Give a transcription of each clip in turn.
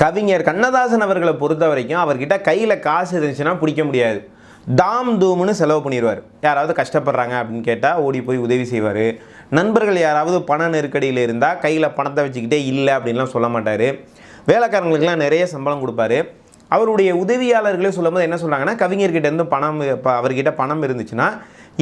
கவிஞர் கண்ணதாசன் அவர்களை பொறுத்த வரைக்கும் அவர்கிட்ட கையில் காசு இருந்துச்சுன்னா பிடிக்க முடியாது. தாம் தூம்னு செலவு பண்ணிடுவார் யாராவது கஷ்டப்படுறாங்க அப்படின்னு கேட்டால் ஓடி போய் உதவி செய்வார். நண்பர்கள் யாராவது பண நெருக்கடியில் இருந்தால் கையில் பணத்தை வச்சுக்கிட்டே இல்லை அப்படின்லாம் சொல்ல மாட்டார். வேலைக்காரங்களுக்கெல்லாம் நிறைய சம்பளம் கொடுப்பாரு. அவருடைய உதவியாளர்களே சொல்லும்போது என்ன சொல்கிறாங்கன்னா கவிஞர்கிட்ட இருந்து பணம் இப்போ அவர்கிட்ட பணம் இருந்துச்சுன்னா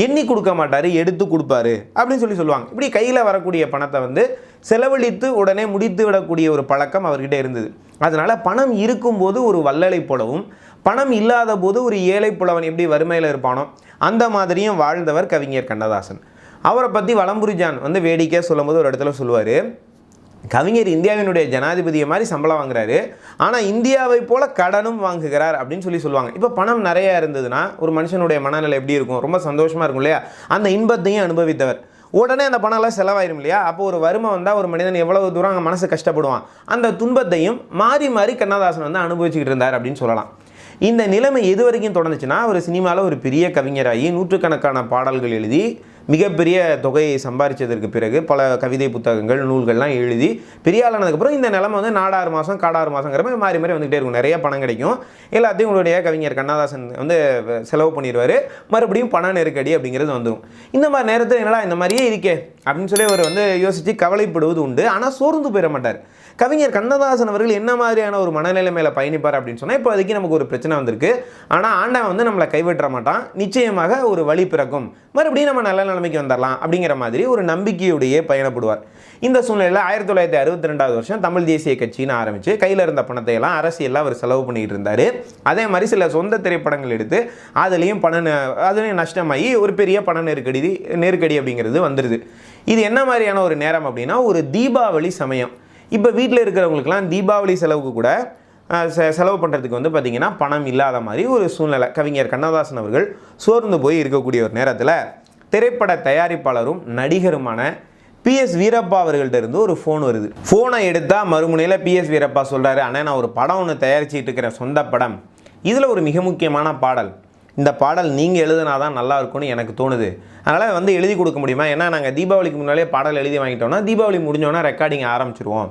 எண்ணி கொடுக்க மாட்டார் எடுத்து கொடுப்பாரு அப்படின்னு சொல்லி சொல்லுவாங்க. இப்படி கையில் வரக்கூடிய பணத்தை வந்து செலவழித்து உடனே முடித்து விடக்கூடிய ஒரு பழக்கம் அவர்கிட்ட இருந்தது. அதனால் பணம் இருக்கும்போது ஒரு வல்லலை போலவும் பணம் இல்லாத போது ஒரு ஏழை புலவன் எப்படி வறுமையில் இருப்பானோ அந்த மாதிரியும் வாழ்ந்தவர் கவிஞர் கண்ணதாசன். அவரை பற்றி வளம்புரிஜான் வந்து வேடிக்கையாக சொல்லும்போது ஒரு இடத்துல சொல்லுவார் கவிஞர் இந்தியாவினுடைய ஜனாதிபதியை மாதிரி சம்பளம் வாங்குறாரு. ஆனால் இந்தியாவை போல கடனும் வாங்குகிறார் அப்படின்னு சொல்லி சொல்லுவாங்க. இப்போ பணம் நிறைய இருந்ததுன்னா ஒரு மனுஷனுடைய மனநிலை எப்படி இருக்கும்? ரொம்ப சந்தோஷமாக இருக்கும் இல்லையா? அந்த இன்பத்தையும் அனுபவித்தவர். உடனே அந்த பணம்லாம் செலவாயிரும் இல்லையா? அப்போ ஒரு வறுமை வந்தால் ஒரு மனிதன் எவ்வளவு தூரம் அங்கே மனசு கஷ்டப்படுவான்? அந்த துன்பத்தையும் மாறி மாறி கண்ணதாசன் வந்து அனுபவிச்சுக்கிட்டு இருந்தார் அப்படின்னு சொல்லலாம். இந்த நிலைமை எது வரைக்கும் தொடர்ந்துச்சுன்னா ஒரு சினிமாவில் ஒரு பெரிய கவிஞராகி நூற்றுக்கணக்கான பாடல்கள் எழுதி மிகப்பெரிய தொகையை சம்பாதிச்சதற்கு பிறகு பல கவிதை புத்தகங்கள் நூல்கள்லாம் எழுதி பெரிய ஆளானதுக்கப்புறம் இந்த நிலமை வந்து நாடாறு மாதம் காடாறு மாதங்கிற மாதிரி மாறி மாறி வந்துகிட்டே இருக்கும். நிறைய பணம் கிடைக்கும். எல்லாத்தையும் உங்களுடைய கவிஞர் கண்ணதாசன் வந்து செலவு பண்ணிடுவார். மறுபடியும் பண நெருக்கடி அப்படிங்கிறது வந்துடும் இந்த மாதிரி நேரத்தில் என்னடா இந்த மாதிரியே இருக்கே அப்படின்னு சொல்லி அவர் வந்து யோசித்து கவலைப்படுவது உண்டு. ஆனால் சோர்ந்து போயிட மாட்டார். கவிஞர் கண்ணதாசன் அவர்கள் என்ன மாதிரியான ஒரு மனநிலை மேலே பயணிப்பார் அப்படின்னு சொன்னால் இப்போ அதுக்கு நமக்கு ஒரு பிரச்சனை வந்திருக்கு. ஆனால் ஆண்டவன் வந்து நம்மளை கைவிட்டுற மாட்டான். நிச்சயமாக ஒரு வழி பிறக்கும். மறுபடியும் நம்ம நல்ல நிலைமைக்கு வந்துடலாம் அப்படிங்கிற மாதிரி ஒரு நம்பிக்கையுடைய பயணப்படுவார். இந்த சூழ்நிலையில் ஆயிரத்தி தொள்ளாயிரத்தி அறுபத்தி ரெண்டாவது வருஷம் தமிழ் தேசிய கட்சின்னு ஆரம்பித்து கையில் இருந்த பணத்தை எல்லாம் அரசியலில் அவர் செலவு பண்ணிட்டு இருந்தார். அதே மாதிரி சில சொந்த திரைப்படங்கள் எடுத்து அதுலேயும் பண அதுலேயும் நஷ்டமாகி ஒரு பெரிய பண நெருக்கடி நெருக்கடி அப்படிங்கிறது வந்துடுது இது என்ன மாதிரியான ஒரு நேரம் அப்படின்னா ஒரு தீபாவளி சமயம். இப்போ வீட்டில் இருக்கிறவங்களுக்குலாம் தீபாவளி செலவுக்கு கூட செ- செலவு பண்ணுறதுக்கு வந்து பார்த்திங்கன்னா பணம் இல்லாத மாதிரி ஒரு சூழ்நிலை. கவிஞர் கண்ணதாசன் அவர்கள் சோர்ந்து போய் இருக்கக்கூடிய ஒரு நேரத்தில் திரைப்பட தயாரிப்பாளரும் நடிகருமான பிஎஸ் வீரப்பா அவர்கள்ட்ட இருந்து ஒரு ஃபோன் வருது. ஃபோனை எடுத்தால் மறுமுனையில் பிஎஸ் வீரப்பா சொல்கிறாரு ஆனால் நான் ஒரு படம் ஒன்று தயாரிச்சிட்டு இருக்கிறேன் சொந்த படம். இதில் ஒரு மிக முக்கியமான பாடல். இந்த பாடல் நீங்கள் எழுதுனா தான் நல்லா இருக்கும்னு எனக்கு தோணுது. அதனால் வந்து எழுதி கொடுக்க முடியுமா? ஏன்னா நாங்கள் தீபாவளிக்கு முன்னாலே பாடல் எழுதி வாங்கிட்டோம்னா தீபாவளி முடிஞ்சோன்னா ரெக்கார்டிங் ஆரம்பிச்சிருவோம்.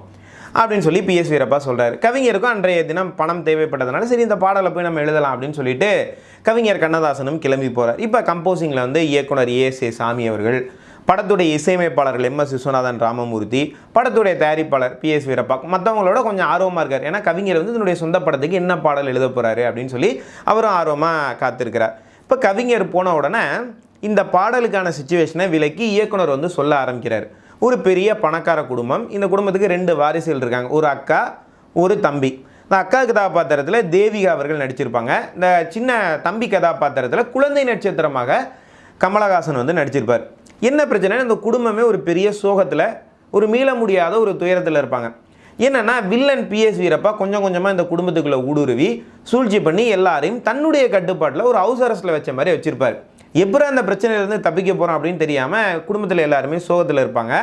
அப்படின்னு சொல்லி பிஎஸ் வீரப்பா சொல்கிறார் கவிஞருக்கும் அன்றைய தினம் பணம் தேவைப்பட்டதுனால சரி இந்த பாடலை போய் நம்ம எழுதலாம் அப்படின்னு சொல்லிட்டு கவிஞர் கண்ணதாசனும் கிளம்பி போகிறார் இப்போ கம்போசிங்கில் வந்து இயக்குனர் ஏஎஸ் ஏ சாமி அவர்கள் படத்துடைய இசையமைப்பாளர்கள் எம் எஸ் விஸ்வநாதன் ராமமூர்த்தி படத்துடைய தயாரிப்பாளர் பிஎஸ் வீரப்பா மற்றவங்களோட கொஞ்சம் ஆர்வமாக இருக்கார். ஏன்னா கவிஞர் வந்து தன்னுடைய சொந்த படத்துக்கு என்ன பாடல் எழுத போகிறாரு அப்படின்னு சொல்லி அவரும் ஆர்வமாக காத்திருக்கிறார். இப்போ கவிஞர் போன உடனே இந்த பாடலுக்கான சுச்சுவேஷனை விலக்கி இயக்குனர் வந்து சொல்ல ஆரம்பிக்கிறார். ஒரு பெரிய பணக்கார குடும்பம். இந்த குடும்பத்துக்கு ரெண்டு வாரிசுகள் இருக்காங்க. ஒரு அக்கா ஒரு தம்பி. இந்த அக்கா கதாபாத்திரத்தில் தேவிகா அவர்கள் நடிச்சிருப்பாங்க. இந்த சின்ன தம்பி கதாபாத்திரத்தில் குழந்தை நட்சத்திரமாக கமலஹாசன் வந்து நடிச்சிருப்பார். என்ன பிரச்சனை அந்த குடும்பமே ஒரு பெரிய சோகத்தில் ஒரு மீள முடியாத ஒரு துயரத்தில் இருப்பாங்க. என்னென்னா வில்லன் பிஎஸ் வீரப்பா கொஞ்சம் கொஞ்சமாக இந்த குடும்பத்துக்குள்ளே ஊடுருவி சூழ்ச்சி பண்ணி எல்லாரையும் தன்னுடைய கட்டுப்பாட்டில் ஒரு ஹவுஸ் அரெஸ்ட்டில் வச்ச மாதிரி வச்சுருப்பார். எப்படி அந்த பிரச்சனையிலேருந்து தப்பிக்க போகிறோம் அப்படின்னு தெரியாமல் குடும்பத்தில் எல்லாருமே சோகத்தில் இருப்பாங்க.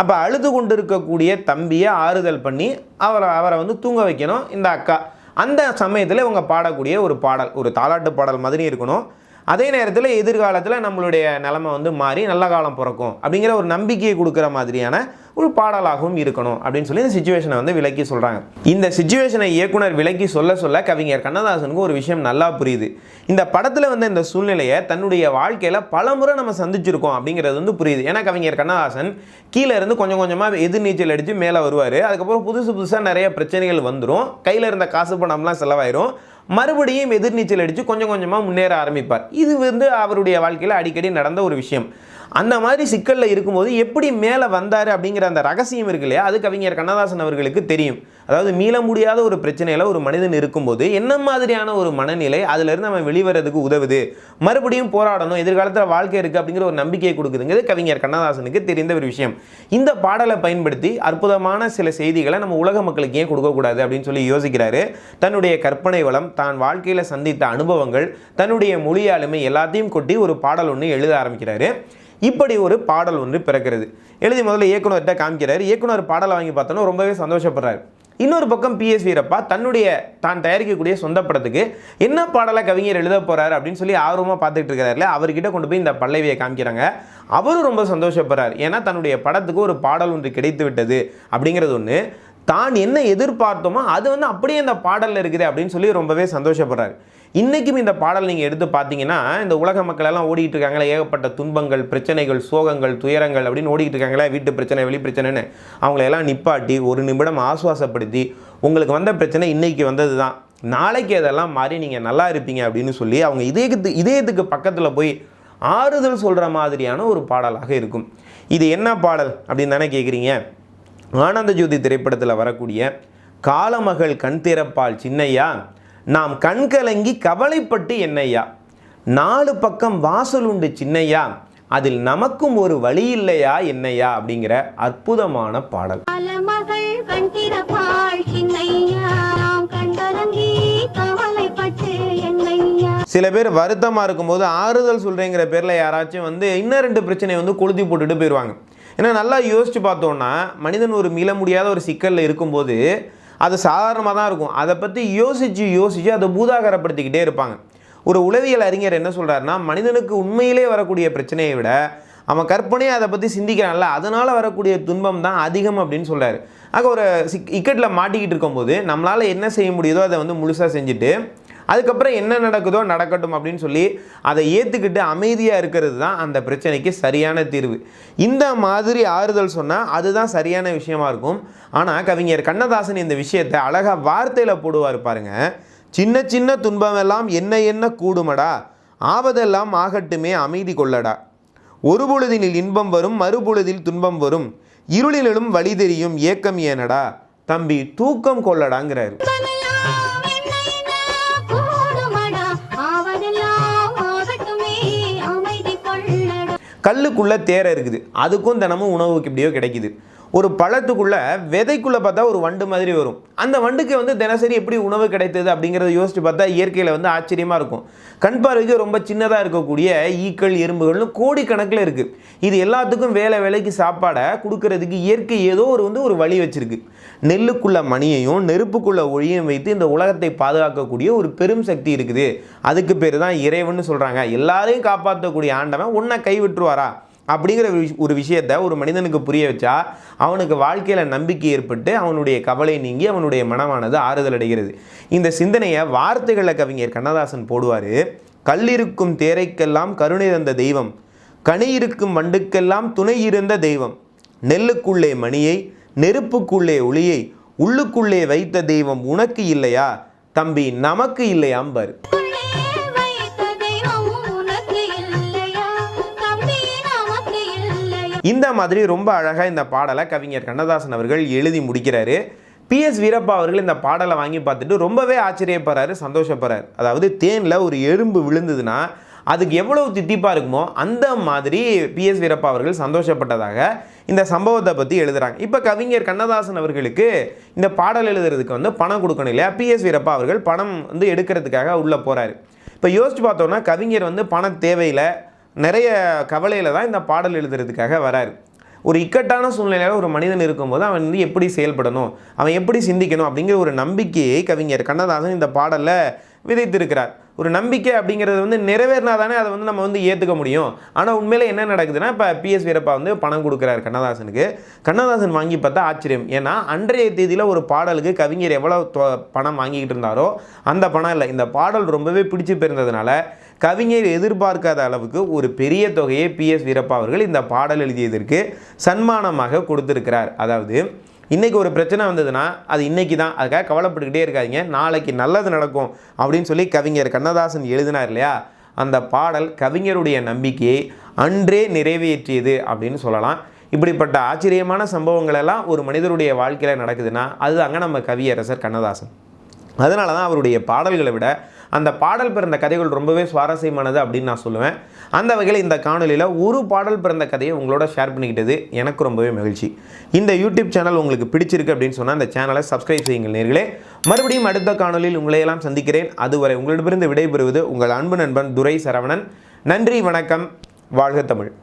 அப்போ அழுது கொண்டு இருக்கக்கூடிய தம்பியை ஆறுதல் பண்ணி அவரை அவரை வந்து தூங்க வைக்கணும். இந்த அக்கா அந்த சமயத்தில் இவங்க பாடக்கூடிய ஒரு பாடல் ஒரு தாலாட்டு பாடல் மாதிரி இருக்கணும். அதே நேரத்தில் எதிர்காலத்தில் நம்மளுடைய நிலமை வந்து மாறி நல்ல காலம் பிறக்கும் அப்படிங்கிற ஒரு நம்பிக்கையை கொடுக்குற மாதிரியான ஒரு பாடலாகவும் இருக்கணும் அப்படின்னு சொல்லி இந்த சுச்சுவேஷனை வந்து விளக்கி சொல்கிறாங்க இந்த சுச்சுவேஷனை இயக்குனர் விளக்கி சொல்ல சொல்ல கவிஞர் கண்ணதாசனுக்கு ஒரு விஷயம் நல்லா புரியுது. இந்த படத்தில் வந்து இந்த சூழ்நிலையை தன்னுடைய வாழ்க்கையில் பலமுறை நம்ம சந்திச்சிருக்கோம் அப்படிங்கிறது வந்து புரியுது. ஏன்னா கவிஞர் கண்ணதாசன் கீழே இருந்து கொஞ்சம் கொஞ்சமாக எதிர்நீச்சல் அடித்து மேலே வருவார். அதுக்கப்புறம் புதுசு புதுசாக நிறைய பிரச்சனைகள் வந்துடும் கையில் இருந்த காசு பணம்லாம் செலவாயிரும். மறுபடியும் எதிர்நீச்சல் அடித்து கொஞ்சம் கொஞ்சமாக முன்னேற ஆரம்பிப்பார். இது வந்து அவருடைய வாழ்க்கையில் அடிக்கடி நடந்த ஒரு விஷயம். அந்த மாதிரி சிக்கலில் இருக்கும்போது எப்படி மேலே வந்தார் அப்படிங்கிற அந்த ரகசியம் இருக்கு இல்லையா? அது கவிஞர் கண்ணதாசன் அவர்களுக்கு தெரியும். அதாவது மீள முடியாத ஒரு பிரச்சனையில் ஒரு மனிதன் இருக்கும்போது என்ன மாதிரியான ஒரு மனநிலை அதிலிருந்து அவன் வெளிவரதுக்கு உதவுது? மறுபடியும் போராடணும் எதிர்காலத்தில் வாழ்க்கை இருக்குது அப்படிங்கிற ஒரு நம்பிக்கையை கொடுக்குதுங்கிறது கவிஞர் கண்ணதாசனுக்கு தெரிந்த ஒரு விஷயம். இந்த பாடலை பயன்படுத்தி அற்புதமான சில செய்திகளை நம்ம உலக மக்களுக்கு ஏன் கொடுக்கக்கூடாது அப்படின்னு சொல்லி யோசிக்கிறாரு. தன்னுடைய கற்பனை வளம் தான் வாழ்க்கையில் சந்தித்த அனுபவங்கள் தன்னுடைய மொழியாலுமே எல்லாத்தையும் கொட்டி ஒரு பாடல் ஒன்று எழுத ஆரம்பிக்கிறாரு. இப்படி ஒரு பாடல் ஒன்று பிறக்கிறது. எழுதி முதல்ல இயக்குனர்கிட்ட காமிக்கிறார். இயக்குனர் பாடலை வாங்கி பார்த்தோன்னா ரொம்பவே சந்தோஷப்படுறாரு. இன்னொரு பக்கம் பிஎஸ் வீரப்பா தன்னுடைய தான் தயாரிக்கக்கூடிய சொந்த படத்துக்கு என்ன பாடலை கவிஞர் எழுத போகிறாரு அப்படின்னு சொல்லி ஆர்வமாக பார்த்துட்டு இருக்கிறாருல அவர்கிட்ட கொண்டு போய் இந்த பல்லவியை காமிக்கிறாங்க. அவரும் ரொம்ப சந்தோஷப்படுறார். ஏன்னா தன்னுடைய படத்துக்கு ஒரு பாடல் ஒன்று கிடைத்து விட்டது அப்படிங்கிறது ஒன்று தான் என்ன எதிர்பார்த்தோமோ அது வந்து அப்படியே அந்த பாடலில் இருக்குது அப்படின்னு சொல்லி ரொம்பவே சந்தோஷப்படுறாரு. இன்றைக்கும் இந்த பாடல் நீங்கள் எடுத்து பார்த்தீங்கன்னா இந்த உலக மக்களெல்லாம் ஓடிக்கிட்டு இருக்காங்களே ஏகப்பட்ட துன்பங்கள் பிரச்சனைகள் சோகங்கள் துயரங்கள் அப்படின்னு ஓடிக்கிட்டு இருக்காங்களே வீட்டு பிரச்சனை வெளி பிரச்சனைன்னு. அவங்களையெல்லாம் நிப்பாட்டி ஒரு நிமிடம் ஆசுவாசப்படுத்தி உங்களுக்கு வந்த பிரச்சனை இன்னைக்கு வந்தது தான் நாளைக்கு அதெல்லாம் மாறி நீங்கள் நல்லா இருப்பீங்க அப்படின்னு சொல்லி அவங்க இதயத்து இதயத்துக்கு பக்கத்தில் போய் ஆறுதல் சொல்கிற மாதிரியான ஒரு பாடலாக இருக்கும். இது என்ன பாடல் அப்படின்னு தானே கேட்குறீங்க ஆனந்த ஜோதி திரைப்படத்தில் வரக்கூடிய காலமகள் கண் திறப்பால் சின்னையா நாம் கண் கலங்கி கவலைப்பட்டு என்னையா நாலு பக்கம் வாசல் உண்டு சின்னையா? அதில் நமக்கும் ஒரு வழி இல்லையா என்னையா அப்படிங்கிற அற்புதமான பாடல். கண்கலங்கி சில பேர் வருத்தமாக இருக்கும்போது ஆறுதல் சொல்கிறேங்கிற பேரில் யாராச்சும் வந்து இன்னும் ரெண்டு பிரச்சனையை வந்து கொளுத்தி போட்டுட்டு போயிடுவாங்க ஏன்னா நல்லா யோசிச்சு பார்த்தோன்னா மனிதன் ஒரு மீள முடியாத ஒரு சிக்கலில் இருக்கும்போது அது சாதாரணமாக தான் இருக்கும். அதை பற்றி யோசித்து யோசித்து அதை பூதாகரப்படுத்திக்கிட்டே இருப்பாங்க. ஒரு உளவியல் அறிஞர் என்ன சொல்கிறாருன்னா மனிதனுக்கு உண்மையிலே வரக்கூடிய பிரச்சனையை விட அவன் கற்பனையை அதை பற்றி சிந்திக்கிறான்ல அதனால் வரக்கூடிய துன்பம் தான் அதிகம் அப்படின்னு சொல்கிறார் ஆக ஒரு சிக் இக்கெட்டில் மாட்டிக்கிட்டு இருக்கும்போது நம்மளால் என்ன செய்ய முடியுதோ அதை வந்து முழுசாக செஞ்சுட்டு அதுக்கப்புறம் என்ன நடக்குதோ நடக்கட்டும் அப்படின்னு சொல்லி அதை ஏற்றுக்கிட்டு அமைதியாக இருக்கிறது தான் அந்த பிரச்சனைக்கு சரியான தீர்வு. இந்த மாதிரி ஆறுதல் சொன்னால் அதுதான் சரியான விஷயமா இருக்கும். ஆனால் கவிஞர் கண்ணதாசன் இந்த விஷயத்தை அழகாக வார்த்தையில் போடுவார் பாருங்க. சின்ன சின்ன துன்பமெல்லாம் என்ன என்ன கூடுமடா? ஆவதெல்லாம் ஆகட்டுமே அமைதி கொள்ளடா. ஒரு பொழுதினில் இன்பம் வரும் மறுபொழுதில் துன்பம் வரும். இருளிலும் வழி தெரியும் ஏக்கம் ஏனடா? தம்பி தூக்கம் கொள்ளடாங்கிறாரு. கல்லுக்குள்ள தேரை இருக்குது. அதுக்கும் தினமும் உணவுக்கு எப்படியோ கிடைக்குது. ஒரு பழத்துக்குள்ள விதைக்குள்ள பார்த்தா ஒரு வண்டு மாதிரி வரும். அந்த வண்டுக்கு வந்து தினசரி எப்படி உணவு கிடைத்தது அப்படிங்கிறத யோசிச்சு பார்த்தா இயற்கையில் வந்து ஆச்சரியமாக இருக்கும். கண் பார்வைக்கு ரொம்ப சின்னதாக இருக்கக்கூடிய ஈக்கள் எறும்புகள்னு கோடிக்கணக்கில் இருக்கு. இது எல்லாத்துக்கும் வேலை வேலைக்கு சாப்பாடை கொடுக்கறதுக்கு இயற்கை ஏதோ ஒரு வந்து ஒரு வழி வச்சிருக்கு. நெல்லுக்குள்ள மணியையும் நெருப்புக்குள்ள ஒளியையும் வைத்து இந்த உலகத்தை பாதுகாக்கக்கூடிய ஒரு பெரும் சக்தி இருக்குது. அதுக்கு பேர் தான் இறைவன்னு சொல்கிறாங்க எல்லாரையும் காப்பாற்றக்கூடிய ஆண்டவன் உன்னை கைவிட்டுருவாரா? அப்படிங்கிற ஒரு விஷ- ஒரு விஷயத்தை ஒரு மனிதனுக்கு புரிய வச்சா அவனுக்கு வாழ்க்கையில் நம்பிக்கை ஏற்பட்டு அவனுடைய கவலை நீங்கி அவனுடைய மனமானது ஆறுதல் அடைகிறது. இந்த சிந்தனையை வார்த்தைகளில் கவிஞர் கண்ணதாசன் போடுவார் கல்லிருக்கும் தேரைக்கெல்லாம் கருணை தந்த தெய்வம் கனி இருக்கும் வண்டுக்கெல்லாம் துணை இருந்த தெய்வம் நெல்லுக்குள்ளே மணியை நெருப்புக்குள்ளே ஒளியை உள்ளுக்குள்ளே வைத்த தெய்வம் உனக்கு இல்லையா தம்பி நமக்கு இல்லையாம்பார். இந்த மாதிரி ரொம்ப அழகாக இந்த பாடலை கவிஞர் கண்ணதாசன் அவர்கள் எழுதி முடிக்கிறாரு. பிஎஸ் வீரப்பா அவர்கள் இந்த பாடலை வாங்கி பார்த்துட்டு ரொம்பவே ஆச்சரியப்படுறாரு சந்தோஷப்படுறாரு. அதாவது தேனில் ஒரு எறும்பு விழுந்ததுன்னா அதுக்கு எவ்வளவு தித்திப்பாக இருக்குமோ அந்த மாதிரி பிஎஸ் வீரப்பா அவர்கள் சந்தோஷப்பட்டதாக இந்த சம்பவத்தை பற்றி எழுதுகிறாங்க இப்போ கவிஞர் கண்ணதாசன் அவர்களுக்கு இந்த பாடல் எழுதுறதுக்கு வந்து பணம் கொடுக்கணும் இல்லையா? பிஎஸ் வீரப்பா அவர்கள் பணம் வந்து எடுக்கிறதுக்காக உள்ளே போகிறாரு இப்போ யோசிச்சு பார்த்தோம்னா கவிஞர் வந்து பணம் தேவையில்லை நிறைய கவலையில் தான் இந்த பாடல் எழுதுறதுக்காக வராரு. ஒரு இக்கட்டான சூழ்நிலையில் ஒரு மனிதன் இருக்கும்போது அவன் வந்து எப்படி செயல்படணும் அவன் எப்படி சிந்திக்கணும் அப்படிங்கிற ஒரு நம்பிக்கையை கவிஞர் கண்ணதாசன் இந்த பாடலில் விதைத்திருக்கிறார். ஒரு நம்பிக்கை அப்படிங்கிறது வந்து நிறைவேறினா தானே அதை வந்து நம்ம வந்து ஏற்றுக்க முடியும். ஆனால் உண்மையில் என்ன நடக்குதுன்னா இப்போ பிஎஸ் வீரப்பா வந்து பணம் கொடுக்குறாரு கண்ணதாசனுக்கு. கண்ணதாசன் வாங்கி பார்த்தா ஆச்சரியம். ஏன்னா அன்றைய தேதியில் ஒரு பாடலுக்கு கவிஞர் எவ்வளோ தொ- பணம் வாங்கிக்கிட்டு இருந்தாரோ அந்த பணம் இல்லை. இந்த பாடல் ரொம்பவே பிடிச்சி போயிருந்ததுனால கவிஞர் எதிர்பார்க்காத அளவுக்கு ஒரு பெரிய தொகையை பிஎஸ் வீரப்பா அவர்கள் இந்த பாடல் எழுதியதற்கு சன்மானமாக கொடுத்திருக்கிறார். அதாவது இன்றைக்கி ஒரு பிரச்சனை வந்ததுன்னா அது இன்றைக்கி தான். அதுக்காக கவலைப்பட்டுக்கிட்டே இருக்காதீங்க. நாளைக்கு நல்லது நடக்கும் அப்படின்னு சொல்லி கவிஞர் கண்ணதாசன் எழுதினார் இல்லையா? அந்த பாடல் கவிஞருடைய நம்பிக்கையை அன்றே நிறைவேற்றியது அப்படின்னு சொல்லலாம். இப்படிப்பட்ட ஆச்சரியமான சம்பவங்களெல்லாம் ஒரு மனிதருடைய வாழ்க்கையில் நடக்குதுன்னா அது அங்கே நம்ம கவியரசர் கண்ணதாசன். அதனால தான் அவருடைய பாடல்களை விட அந்த பாடல் பிறந்த கதைகள் ரொம்பவே சுவாரஸ்யமானது அப்படின்னு நான் சொல்லுவேன். அந்த வகையில் இந்த காணொலியில் ஒரு பாடல் பிறந்த கதையை உங்களோட ஷேர் பண்ணிக்கிட்டது எனக்கு ரொம்பவே மகிழ்ச்சி. இந்த யூடியூப் சேனல் உங்களுக்கு பிடிச்சிருக்கு அப்படின்னு சொன்னால் அந்த சேனலை சப்ஸ்கிரைப் செய்யுங்கள் நேர்களே. மறுபடியும் அடுத்த காணொலியில் உங்களையெல்லாம் சந்திக்கிறேன். அதுவரை உங்களிடமிருந்து விடைபெறுவது உங்கள் அன்பு நண்பன் துரை சரவணன் நன்றி வணக்கம். வாழ்க தமிழ்.